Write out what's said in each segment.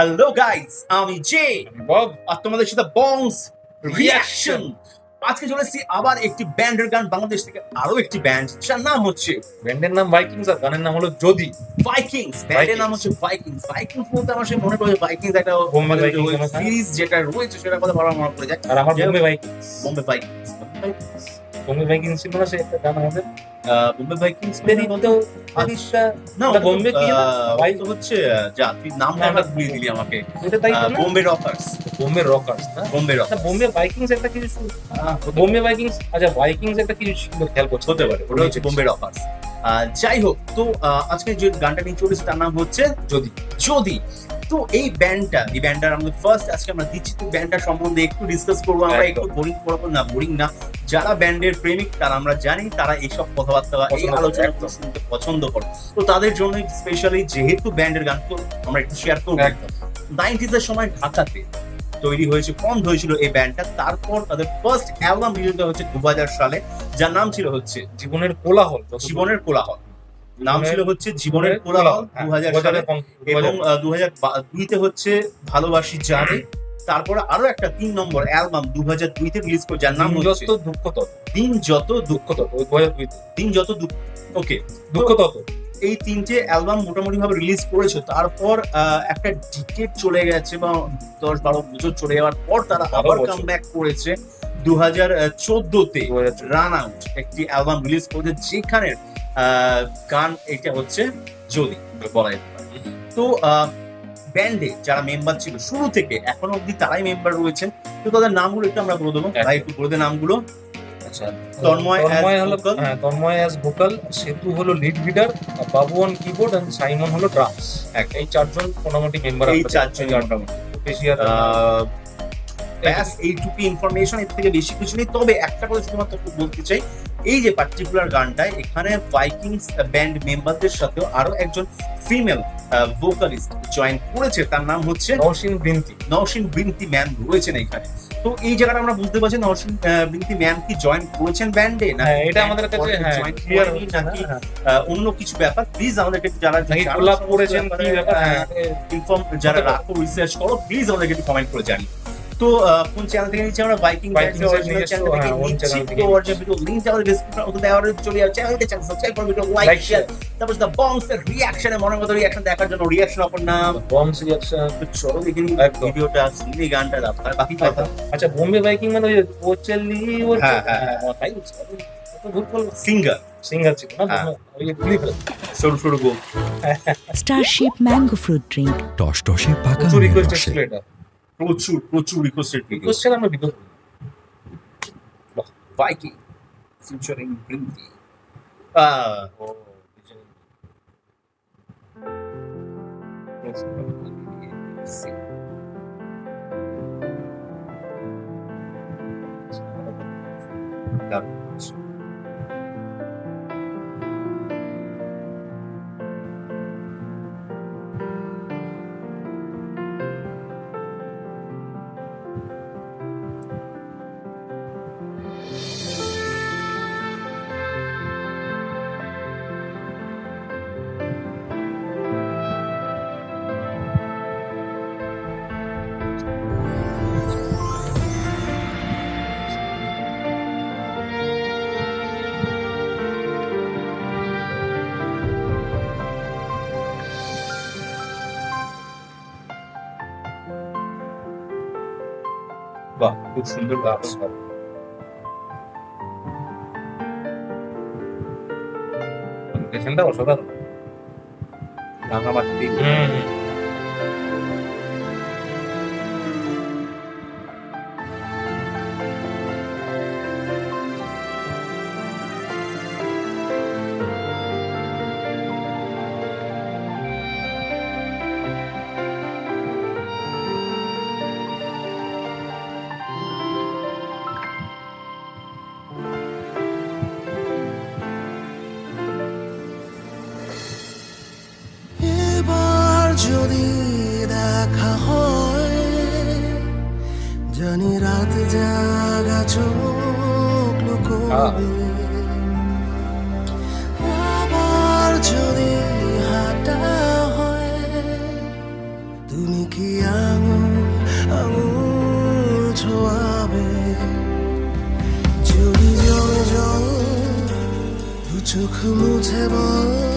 Hello guys আমি J Bob আর তোমাদের সাথে বংস রিয়াকশন আজকে চলে এসেছি আবার একটি ব্যান্ডের গান। বাংলাদেশ থেকে আরও একটি ব্যান্ড যার নাম হচ্ছে ব্যান্ডের নাম ভাইকিংস আর গানের নাম হলো যদি ভাইকিংস ব্যান্ডের নাম হচ্ছে ভাইকিংস ভাইকিংস বলতে আমার সে মনে পড়ে ভাইকিংস একটা বোম্বে সিরিজ যেটা রয়েছে সেটা কথা বারবার মনে পড়ে যায়। আর আমার Bombay Vikings Bombay Vikings Bombay Vikings ছিল না সে একটা গান আমাদের। বোম্বে ভাইকিংস মেরি তো আদিশা না বোম্বে কি ভাই তো হচ্ছে যা তুই নামটা নামটা ভুলিয়ে দিলি আমাকে। ওটা তাই বোম্বে রকার্স। বোম্বে রকার্স না? বোম্বে আচ্ছা রকার্স। বোম্বে ভাইকিংস একটা কিছু বোম্বে ভাইকিংস আচ্ছা ভাইকিংস একটা কিছু খেয়াল করছ হতে পারে ওটা হচ্ছে বোম্বে রকার্স। যাই হোক তো আজকে যে গানটা নিয়ে চলেছে তার নাম হচ্ছে যদি। যদি। তো এই ব্যান্ডটা এই ব্যান্ডটার আমাদের ফার্স্ট আজকে আমরা দিচ্ছি তো ব্যান্ডটা সম্বন্ধে একটু ডিসকাস করব আমরা একটু বোরিং করব না বোরিং না। যারা ব্যান্ডের প্রেমিক তারা আমরা জানি তারা এইসব কথাবার্তা এই আলোচনা শুনতে পছন্দ করে। তো তাদের জন্য স্পেশালি যেহেতু ব্যান্ডের গান তো আমরা একটু শেয়ার করব। নাইনটিজ এর সময় ঢাকাতে তৈরি হয়েছে ফর্ম হয়েছিল এই ব্যান্ডটা। তারপর তাদের ফার্স্ট অ্যালবাম রিলিজ হচ্ছে দু হাজার সালে যার নাম ছিল হচ্ছে জীবনের কোলাহল জীবনের কোলাহল। নাম ছিল হচ্ছে জীবনের কোলাহল হ্যাঁ, দু হাজার সালে এবং 2000 দু হাজার দুইতে হচ্ছে ভালোবাসি জানে। তারপরে আরও একটা তিন নম্বর অ্যালবাম দু হাজার দুইতে রিলিজ করে যার নাম যত দুঃখ তত। দিন যত দুঃখ তত। ওই 2002 তে। দিন যত দুঃখ ওকে দুঃখ তত। এই তিনটে অ্যালবাম মোটামুটি ভাবে রিলিজ করেছে। তারপর একটা ডিকেট চলে গেছে বা দশ বারো বছর চলে যাওয়ার পর তারা আবার। কাম ব্যাক করেছে দু হাজার চোদ্দতে 2014 রান আউট একটি অ্যালবাম রিলিজ করেছে যেখানে আহ, গান এটা হচ্ছে যদি বলা যেতে পারে। তো ব্যান্ডে যারা মেম্বার ছিল শুরু থেকে এখনও অব্দি তারাই মেম্বার রয়েছেন। তো তাদের নামগুলো একটু আমরা বলে দেবো। একটু বলে দে নামগুলো। আচ্ছা তন্ময় হলো হ্যাঁ তন্ময় অ্যাজ ভোকাল সেতু হলো lead guitar keyboard and Simon হলো ড্রামস এই চারজন মোটামুটি মেম্বার এই চারজন ব্যাস এইটুকু ইনফরমেশন এর থেকে বেশি কিছু নেই। তবে একটা কথা শুধুমাত্র বলতে চাই এই যে পার্টিকুলার গানটায় এখানে ভাইকিংস ব্যান্ড মেম্বারদের সাথেও আরও একজন ফিমেল ভোকালিস্ট জয়েন করেছে। তার নাম হচ্ছে নওশিন বিনতি। নওশিন বিনতি ম্যান রয়েছেন এখানে। তো এই জায়গাটা আমরা বুঝতে পারছি নওশিন আহ, বিনতি ম্যান কি জয়েন করেছেন ব্যান্ডে না হ্যাঁ এটা আমাদের কাছে হ্যাঁ ক্লিয়ার নাকি? অন্য কিছু ব্যাপার। প্লিজ আমাদেরকে যারা কোলাপ করেছেন কি ব্যাপার ইনফর্ম যারা রাখো রিসার্চ করো প্লিজ আমাদেরকে একটু কমেন্ট করে জানি তো কোন চ্যানেল থেকে নিচ্ছি আমরা? বাইকিং চ্যানেল থেকে হ্যাঁ, নিচ্ছি। তো অরিজিনাল ভিডিও লিংক আমাদের ডেসক্রিপশন ওখানে দেওয়া রয়েছে চলে যাও চ্যানেলকে চ্যানেল সাবস্ক্রাইব করো ভিডিও লাইক শেয়ার তারপর দা এর রিঅ্যাকশনে মনের মতো রিঅ্যাকশন দেখার জন্য রিঅ্যাকশন অপর নাম। বমস রিয়াকশন তো চলো দেখে নিই ভিডিওটা শুনি গানটা দাও আর বাকি কথা। আচ্ছা বোম্বে বাইকিং মানে ওই ও হ্যাঁ, হ্যাঁ, হ্যাঁ। তাই সিঙ্গার ছিল না? সরু সরু গো Starship Mango Fruit Drink. টসটসে পাকা রিকোয়েস্ট ছিল এটা প্রচুর প্রচুর রিকোয়েস্টেড ভিডিও রিকোয়েস্ট ছিল আমরা ভিডিও ভাইকিং ফিউচারিং বৃন্দি আহ বাহ খুব সুন্দর গান লোকেশনটা অসাধারণ। রাঙামাটি যদি দেখা হয়, জানি রাত জাগা চোখ লুকোবে। আবার যদি হাঁটা হয়, তুমি কি আঙুল আঙুল ছোয়াবে? যদি জল জল চোখ মুছে বল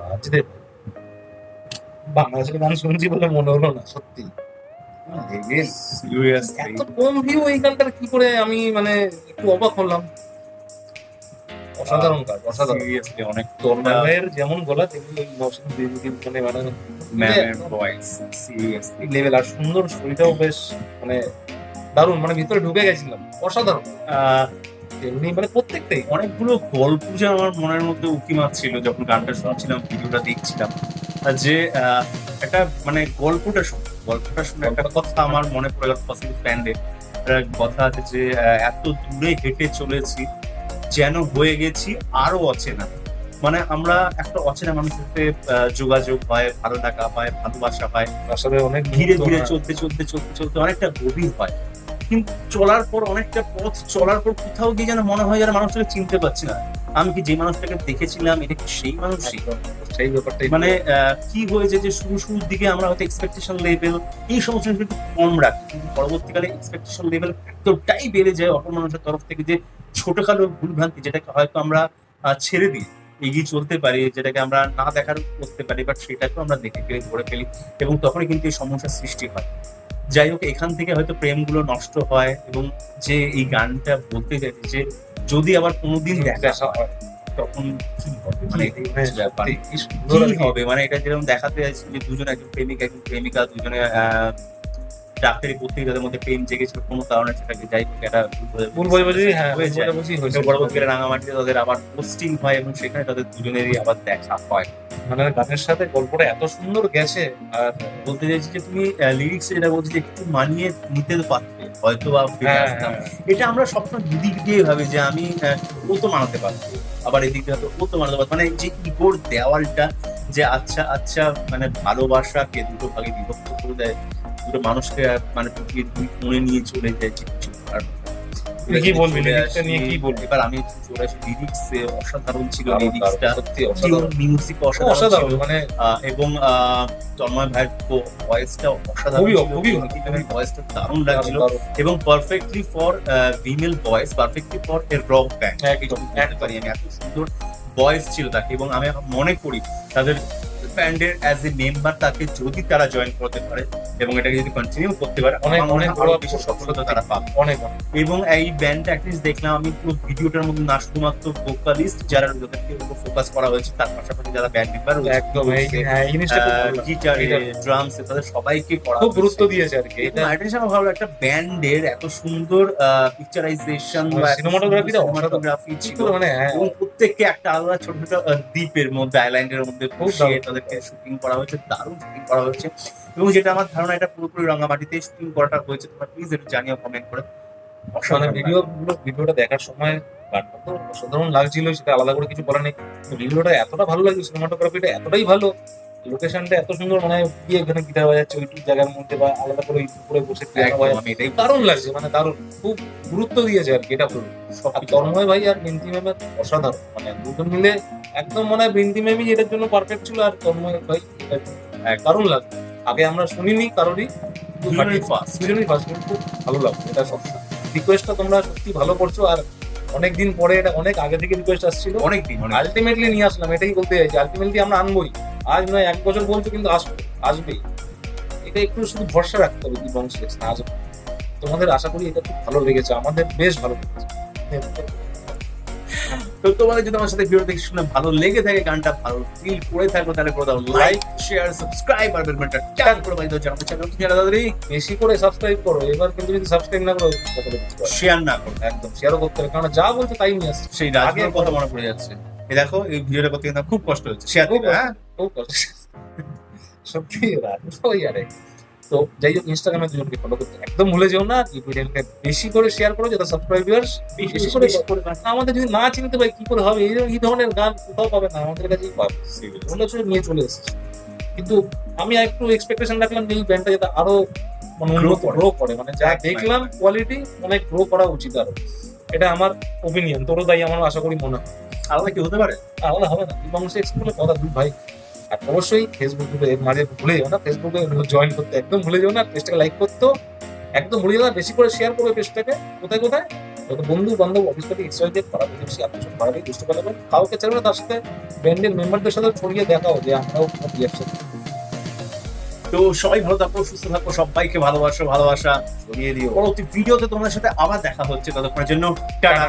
অসাধারণ ভাই। বাংলাদেশের গান শুনছি বলে মনে হলো না সত্যি। এত কম ভিউ এই গানটার কি করে আমি মানে একটু অবাক হলাম। অসাধারণ কাজ অসাধারণ। অনেক তন্ময় যেমন গলা তেমনি ওই মানে বানানো ম্যামের ভয়েস সিরিয়াসলি লেভেল আর সুন্দর স্টোরিটাও বেশ মানে দারুণ মানে ভিতরে ঢুকে গেছিলাম অসাধারণ। এমনি মানে প্রত্যেকটাই। অনেকগুলো গল্প যে আমার মনের মধ্যে উকি মারছিল যখন গানটা শুনছিলাম ভিডিওটা দেখছিলাম যে একটা মানে গল্পটা শুনে গল্পটা শুনে একটা কথা আমার মনে পড়ে গেল পসিবল কথা আছে যে এত দূরে হেঁটে চলেছি যেন হয়ে গেছি আরও অচেনা। মানে আমরা একটা অচেনা মানুষের সাথে যোগাযোগ হয় ভালো লাগা হয় ভালোবাসা হয়। আসলে অনেক ধীরে ধীরে চলতে চলতে চলতে চলতে অনেকটা গভীর হয়। কিন্তু চলার পর অনেকটা পথ চলার পর কোথাও গিয়ে যেন মনে হয় যেন মানুষটাকে চিনতে পারছি না। আমি কি যে মানুষটাকে দেখেছিলাম এটা কি সেই মানুষই? সেই ব্যাপারটাই মানে কি হয়েছে যে শুরু শুরুর দিকে আমরা হয়তো এক্সপেকটেশন লেভেল এই সমস্ত একটু কম রাখি কিন্তু পরবর্তীকালে এক্সপেকটেশন লেভেল এতটাই বেড়ে যায় অপর মানুষের তরফ থেকে যে ছোটখাটো ভুলভ্রান্তি যেটাকে হয়তো আমরা ছেড়ে দিই এগিয়ে চলতে পারি যেটাকে আমরা না দেখার করতে পারি বাট সেটাকেও আমরা দেখে ফেলি ধরে ফেলি এবং তখনই কিন্তু এই সমস্যার সৃষ্টি হয়। যাই হোক এখান থেকে হয়তো প্রেমগুলো নষ্ট হয় এবং যে এই গানটা বলতে চাইছে যে যদি আবার কোনোদিন দেখা হয় তখন কি হবে? মানে কি। হবে? মানে এটা যেরকম দেখাতে চাইছি যে দুজন একজন প্রেমিক একজন প্রেমিকা দুজনে আহ, ডাক্তারি তাদের মধ্যে প্রেম জেগেছিল কোনো কারণে সেটাকে যাই হোক একটা ভুল বোঝাবুঝি হ্যাঁ পরবর্তীকালে রাঙামাটিতে তাদের আবার পোস্টিং হয় এবং সেখানে তাদের দুজনেরই আবার দেখা হয়। মানে গানের সাথে গল্পটা এত সুন্দর গেছে আর বলতে চাইছি যে তুমি লিরিক্স যেটা বলছি যে একটু মানিয়ে নিতে পারতে হয়তো বা ফিরে হ্যাঁ, আসতাম। হ্যাঁ। এটা আমরা সবসময় দুদিক দিয়ে ভাবি যে আমি ও তো মানাতে পারব। আবার এদিক দিয়ে হয়তো ও তো মানাতে পারব। মানে যে ইগোর দেওয়ালটা যে আচ্ছা আচ্ছা মানে ভালোবাসাকে দুটো ভাগে বিভক্ত করে দেয় দুটো মানুষকে মানে কোণে নিয়ে চলে যায় যে কিছু করার নেই। তুই কি বলবি? চলে lyrics টা আসি, নিয়ে কি বলবি? এবার আমি চলে আসি লিরিক্স অসাধারণ ছিল লিরিক্সটা সত্যি অসাধারণ। মিউজিক অসাধারণ অসাধারণ মানে এবং আহ, তন্ময় ভাইয়ের ভয়েসটা অসাধারণ খুবই, খুবই এবং ভয়েসটা দারুণ দারুণ, লাগছিল। এবং perfectly for female voice perfectly for a rock band একদম, একদম। পারি আমি এত সুন্দর ভয়েস ছিল তাকে এবং আমি মনে করি তাদের ব্যান্ডের অ্যাজ এ মেম্বার তাকে যদি তারা জয়েন করতে পারে এবং এটাকে যদি কন্টিনিউ করতে পারে অনেক, অনেক বড় বেশি সফলতা তারা পাবে অনেক। এবং এই ব্যান্ডটা অ্যাটলিস্ট দেখলাম আমি পুরো ভিডিওটার মধ্যে না শুধুমাত্র ভোকালিস্ট যারা যাদেরকে ফোকাস করা হয়েছে তার পাশাপাশি যারা ব্যান্ড মেম্বার একদম এই হ্যাঁ জিনিসটা। গিটারে. ড্রামস তাদের সবাইকে করা খুব গুরুত্ব দিয়েছে আর কি এটা একটা আমার ভালো একটা ব্যান্ডের এত সুন্দর পিকচারাইজেশন অসাধারণ। সিনেমাটোগ্রাফি ছিল মানে হ্যাঁ প্রত্যেককে একটা আলাদা ছোট ছোট দ্বীপের মধ্যে আইল্যান্ডের মধ্যে খুব বসিয়ে। তাদেরকে শুটিং করা হয়েছে দারুণ শুটিং করা হয়েছে। এবং যেটা আমার ধারণা এটা পুরোপুরি রঙামাটিতে শুটিং করাটা হয়েছে। তোমরা প্লিজ একটু জানিও কমেন্ট করে। মানে অসাধারণ ভিডিও ভিডিওটা দেখার সময় গানটা তো অসাধারণ লাগছিল সেটা আলাদা করে কিছু বলার নেই। ভিডিওটা এতটা ভালো লাগছে সিনেমাটোগ্রাফিটা এতটাই ভালো লোকেশনটা এত সুন্দর মানে গিয়ে এখানে গিটার বাজাচ্ছে ওইটুকু জায়গার মধ্যে বা আলাদা করে ইউটিউব করে বসে। এটাই দারুণ লাগছে মানে দারুণ খুব গুরুত্ব দিয়েছে আর কি এটা পুরো। আর তন্ময় ভাই আর বিন্তি ম্যামের অসাধারণ মানে দুজন মিলে একদম মনে হয় বিন্তি ম্যামই এটার জন্য পারফেক্ট ছিল আর তন্ময় ভাই দারুণ লাগছে। আগে আমরা শুনিনি কারোরই দুজনেই ফার্স্ট খুব ভালো লাগছে এটা সব। রিকোয়েস্টটা তোমরা সত্যি ভালো করছ আর অনেক দিন পরে এটা অনেক আগে থেকে রিকোয়েস্ট আসছিল। অনেক দিন অনেক আলটিমেটলি নিয়ে আসলাম এটাই বলতে চাইছি আলটিমেটলি আমরা আনবোই। আজ নয় এক বছর বলছো কিন্তু আসবে আসবেই। এটা একটু শুধু ভরসা রাখতে হবে কি বংশ আসবে। তোমাদের আশা করি এটা খুব ভালো লেগেছে আমাদের বেশ ভালো লেগেছে। তো তোমাদের যদি আমার সাথে ভিডিও দেখে শুনে ভালো লেগে থাকে গানটা ভালো ফিল করে থাকো তাহলে করে দাও লাইক শেয়ার সাবস্ক্রাইব আর বেল বাটনটা ট্যাপ করে বাজিয়ে দাও জানাতে চাও তুমি তাড়াতাড়ি বেশি করে সাবস্ক্রাইব করো এবার কিন্তু যদি সাবস্ক্রাইব না করো। শেয়ার না করো একদম শেয়ারও করতে হবে কারণ যা বলছে তাই নিয়ে আসছে। সেই রাজনীতির কথা মনে পড়ে যাচ্ছে। এই দেখো এই ভিডিওটা করতে কিন্তু খুব কষ্ট হচ্ছে। শেয়ার দিবে হ্যাঁ? খুব কষ্ট। সত্যি ওই আরে। তো যাই হোক ইনস্টাগ্রামে দুজনকে ফলো করতে একদম ভুলে যেও না চ্যানেলকে বেশি করে শেয়ার করো যাতে সাবস্ক্রাইবার্স বেশি করে আমাদের যদি না চিনতে পারি কি করে হবে? এই ধরনের গান কোথাও পাবে না আমাদের কাছেই পাবে। ওগুলো ছিল নিয়ে চলে এসেছে। কিন্তু আমি একটু এক্সপেকটেশন রাখলাম এই ব্যান্ডটা যাতে আরও মানে গ্রো করে। মানে যা দেখলাম কোয়ালিটি অনেক গ্রো করা উচিত আরও। এটা আমার ওপিনিয়ন তোরও তাই আমার আশা করি মনে হয়। আলাদা কি হতে পারে? আলাদা হবে না। তুই বাংলাদেশ এক্সপ্লোরে কথা দুই ভাই। আর অবশ্যই ফেসবুক গ্রুপে মাঝে ভুলে যাও না। ফেসবুকে জয়েন করতে একদম ভুলে যাও না। পেজটাকে লাইক করতে। একদম ভুলে যাও না বেশি করে শেয়ার করবে পেজটাকে। কোথায় কোথায়? যত বন্ধু বান্ধব অফিস থেকে এক্সাইটেড পাড়া প্রতিবেশী আপনার পাড়াতেই বুঝতে পারবেন কাউকে চাইবে না তার সাথে ব্যান্ডের মেম্বারদের সাথে ছড়িয়ে দেখাও যে আমরাও রিয়াকশন তো সবাই ভালো থাকো সুস্থ থাকো সবাইকে ভালোবাসো ভালোবাসা ছড়িয়ে দিও। পরবর্তী ভিডিওতে তোমাদের সাথে আবার দেখা হচ্ছে ততক্ষণের জন্য। টাটা।